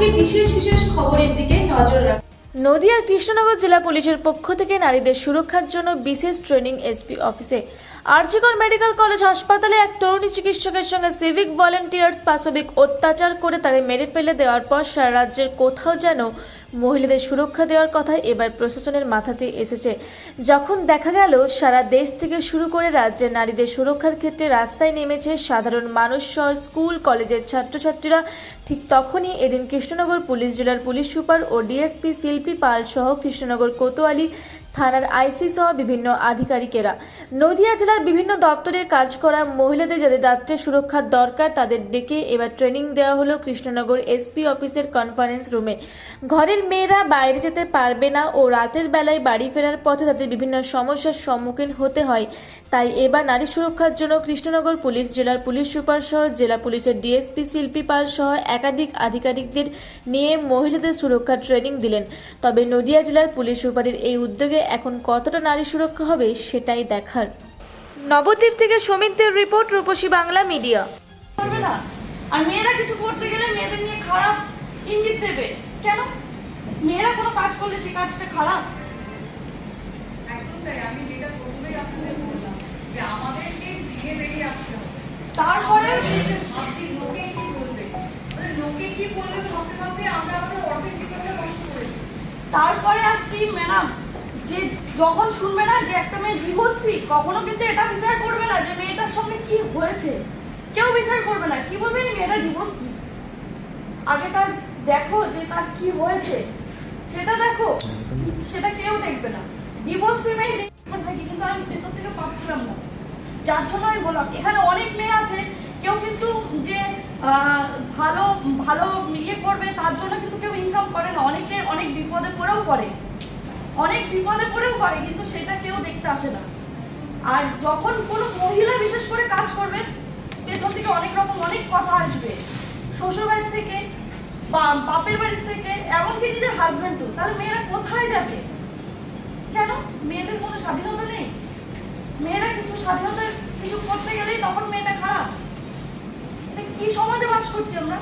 আজকে বিশেষ বিশেষ খবরের দিকে নজর কৃষ্ণনগর জেলা পুলিশের পক্ষ থেকে নারীদের সুরক্ষার জন্য বিশেষ ট্রেনিং এসপি অফিসে আরজিকর মেডিকেল কলেজ হাসপাতালে এক তরুণী চিকিৎসকের সঙ্গে সিভিক ভলেন্টিয়ার্স পাশবিক অত্যাচার করে তাদের মেরে ফেলে দেওয়ার পর সারা রাজ্যের কোথাও যেন মহিলাদের সুরক্ষা দেওয়ার কথা এবার প্রশাসনের মাথাতে এসেছে। যখন দেখা গেল, সারা দেশ থেকে শুরু করে রাজ্যের নারীদের সুরক্ষার ক্ষেত্রে রাস্তায় নেমেছে সাধারণ মানুষ সহ স্কুল, কলেজের ছাত্রছাত্রীরা। ঠিক তখনই এদিন কৃষ্ণনগর পুলিশ জেলার পুলিশ সুপার ও ডিএসপি শিল্পী পাল সহ কৃষ্ণনগর কোতোয়ালি থানার আইসি সহ বিভিন্ন আধিকারিকেরা। নদিয়া জেলার বিভিন্ন দপ্তরের কাজ করা মহিলাদের যাদের রাত্রে সুরক্ষার দরকার, তাদের ডেকে এবার ট্রেনিং দেওয়া হলো কৃষ্ণনগর এসপি অফিসের কনফারেন্স রুমে। ঘরের মেয়েরা বাইরে যেতে পারবে না ও রাতের বেলায় বাড়ি ফেরার পথে তাদের বিভিন্ন সমস্যার সম্মুখীন হতে হয়। তাই এবার নারী সুরক্ষার জন্য কৃষ্ণনগর পুলিশ, জেলার পুলিশ সুপার সহ জেলা পুলিশের ডিএসপি, শিল্পী পাল সহ একাধিক আধিকারিকদের নিয়ে মহিলাদের সুরক্ষার ট্রেনিং দিলেন। তবে নদিয়া জেলার পুলিশ সুপারের এই উদ্যোগে এখন কতটা নারী সুরক্ষা হবে সেটাই দেখার। নবদ্বীপ থেকে সমিতদের রিপোর্ট রূপসী বাংলা মিডিয়া। না। আর মেয়েরা কিছু করতে গেলে মেয়েদের নিয়ে খারাপ ইঙ্গিত দেবে। কেন? মেয়েরা কোনো কাজ করলে সেই কাজটা খারাপ। একদম তাই। আমি যেটা প্রথমেই আপনাদের বললাম যে আমাদেরকে ভেঙে বেরিয়ে আসতে হবে। তারপরে ভাবছি লোকে কি বলবে? লোকে কি বলবে ভাবতে ভাবতে আমরা আমাদের অর্ধেক জীবনটা নষ্ট করে তারপরে আসছি যখন শুনবে না যে একটা মেয়ে ডিভোর্সি কখনো কিন্তু এটা বিচার করবে না যে মেয়েটার সঙ্গে কি হয়েছে। কেউ বিচার করবে না। কি বলবে এই মেয়েটা ডিভোর্সি আগে তার দেখো যে তার কি হয়েছে। সেটা দেখো। সেটা কেউ দেখবে না। ডিভোর্সি মেয়ে থাকি কিন্তু আমি ভেতর থেকে পাচ্ছিলাম না। যার জন্য আমি বললাম, এখানে অনেক মেয়ে আছে, কেউ কিন্তু যে ভালো ভালো ইয়ে করবে, তার জন্য কিন্তু কেউ ইনকাম করে না। অনেকে অনেক বিপদে পড়েও পড়ে। অনেক বিপদে পড়েও করে কিন্তু সেটা কেউ দেখতে আসে না। আর যখন কোনো মহিলা বিশেষ করে কাজ করবে পেছন থেকে অনেক রকম অনেক কথা আসবে। শ্বশুর বাড়ি থেকে বা বাপের বাড়ি থেকে, এমনকি নিজের হাজবেন্ডও তাহলে মেয়েরা কোথায় যাবে? কেন? মেয়েদের কোনো স্বাধীনতা নেই। মেয়েরা কিছু স্বাধীনতা কিছু করতে গেলেই তখন মেয়েটা খারাপ। কি সমাজে বাস করছি আমরা?